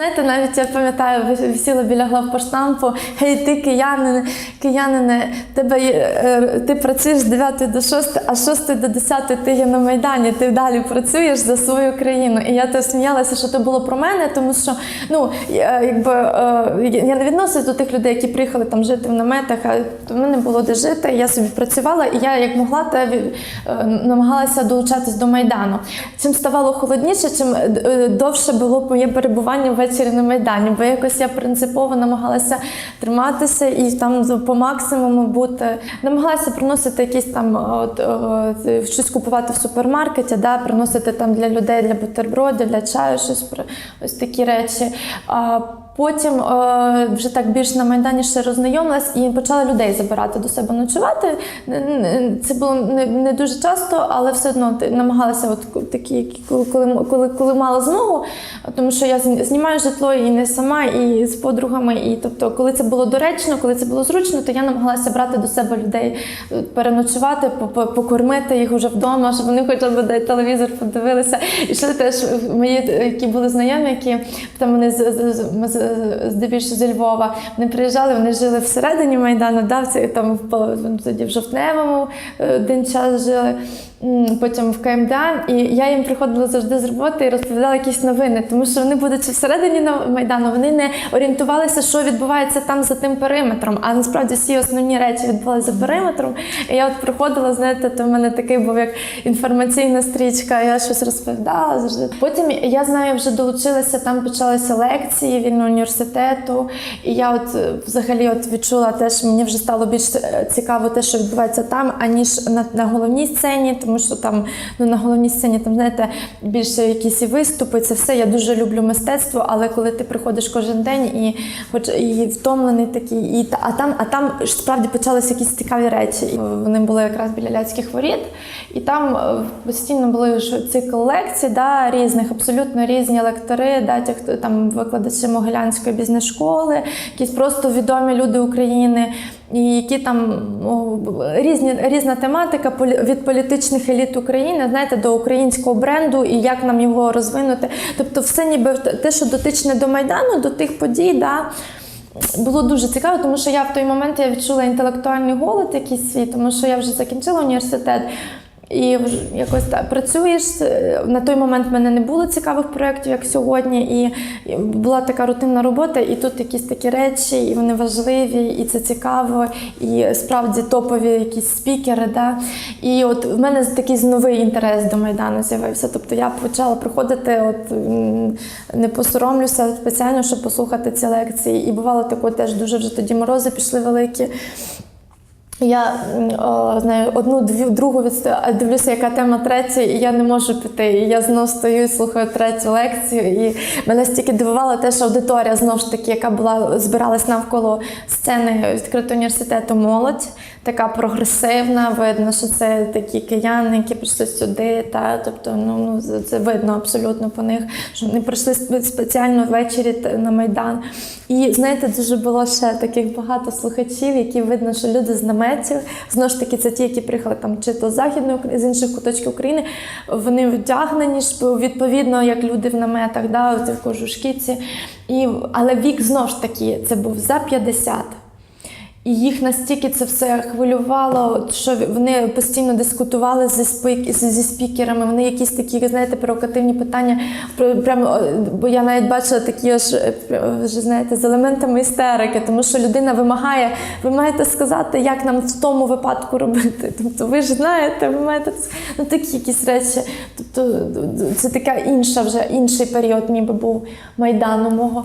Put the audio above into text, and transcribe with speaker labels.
Speaker 1: Знаєте, навіть я пам'ятаю, ви висіла біля главпоштампу, гей, ти киянин, киянине, тебе е, ти працюєш з 9 до 6, а з 6 до 10 ти є на Майдані, ти далі працюєш за свою країну. І я теж сміялася, що це було про мене, тому що ну, якби, е, я не відносилась до тих людей, які приїхали там жити в наметах, а в мене було де жити, я собі працювала, і я як могла, те, е, намагалася долучатись до Майдану. Чим ставало холодніше, чим довше було моє перебування ввечері на Майдані, бо якось я принципово намагалася триматися і там по максимуму бути. Намагалася приносити якісь там от, е, щось купувати в супермаркеті, да, приносити там для людей для бутербродів, для чаю, щось ось такі речі. А Потім е, вже так більш на майдані ще роззнайомилась і почала людей забирати до себе ночувати. Це було не дуже часто, але все одно намагалася, от такі, які- коли, коли, коли, мала змогу, тому що я знімаю житло і не сама, і з подругами. І тобто, коли це було доречно, коли це було зручно, то я намагалася брати до себе людей, е, переночувати, по- по- покормити їх вже вдома, щоб вони хоча б де телевізор подивилися. І ще теж мої, які були знайомі, які там вони з, здебільшого зі Львова. Вони приїжджали, вони жили всередині Майдану, да, в цій- там в, в жовтневому е, один час жили. Потім в КМДА, і я їм приходила завжди з роботи і розповідала якісь новини, тому що вони, будучи всередині майдану, вони не орієнтувалися, що відбувається там за тим периметром. А насправді всі основні речі відбувалися за периметром. І я от приходила, знаєте, то в мене такий був як інформаційна стрічка, я щось розповідала завжди. Потім я знаю, вже долучилася, там почалися лекції вільного університету. І я от е, взагалі от відчула теж, мені вже стало більш е, цікаво те, що відбувається там, аніж на, на головній сцені, тому що там ну, на головній сцені там, знаєте, більше якісь і виступи, це все. Я дуже люблю мистецтво, але коли ти приходиш кожен день і хоч і втомлений такий, і а там, а там справді почалися якісь цікаві речі. Вони були якраз біля ляцьких воріт, і там е, постійно були цикл лекцій, да, різних, абсолютно різні лектори, да, ті, хто там викладачі Могилянської бізнес-школи, якісь просто відомі люди України. Які там різні різна тематика від політичних еліт України, знаєте, до українського бренду і як нам його розвинути. Тобто, все ніби те, що дотичне до майдану, до тих подій, да. Було дуже цікаво, тому що я в той момент я відчула інтелектуальний голод якийсь свій, тому що я вже закінчила університет. І якось так працюєш. На той момент в мене не було цікавих проєктів, як сьогодні, і була така рутинна робота, і тут якісь такі речі, і вони важливі, і це цікаво, і справді топові якісь спікери. Да? І от в мене такий новий інтерес до Майдану з'явився. Тобто я почала приходити, от не посоромлюся спеціально, щоб послухати ці лекції. І бувало таке теж дуже вже тоді морози пішли великі. Я о, знаю одну, дві, другу а дивлюся, яка тема третя, і я не можу піти. І я знов стою і слухаю третю лекцію. І мене стільки дивувало те, що аудиторія знов ж таки, яка була збиралась навколо сцени відкритого університету молодь, така прогресивна. Видно, що це такі кияни, які прийшли сюди. Та тобто, ну ну це- це видно абсолютно по них, що вони прийшли спеціально ввечері на майдан. І знаєте, дуже було ще таких багато слухачів, які видно, що люди з наметів. Знову ж таки, це ті, які приїхали там чи то з західної з інших куточків України. Вони вдягнені ж відповідно, як люди в наметах, да, в кожушківці. І, але вік знову ж таки, це був за 50. І їх настільки це все хвилювало, що вони постійно дискутували зі, спик, зі, спікерами. Вони якісь такі, знаєте, провокативні питання. Прямо, бо я навіть бачила такі аж, е, вже, знаєте, з елементами істерики, тому що людина вимагає, ви маєте сказати, як нам в тому випадку робити. Тобто, ви ж знаєте, ви маєте ну, такі якісь речі. Тобто, це така інша вже інший період, ніби був майдану мого.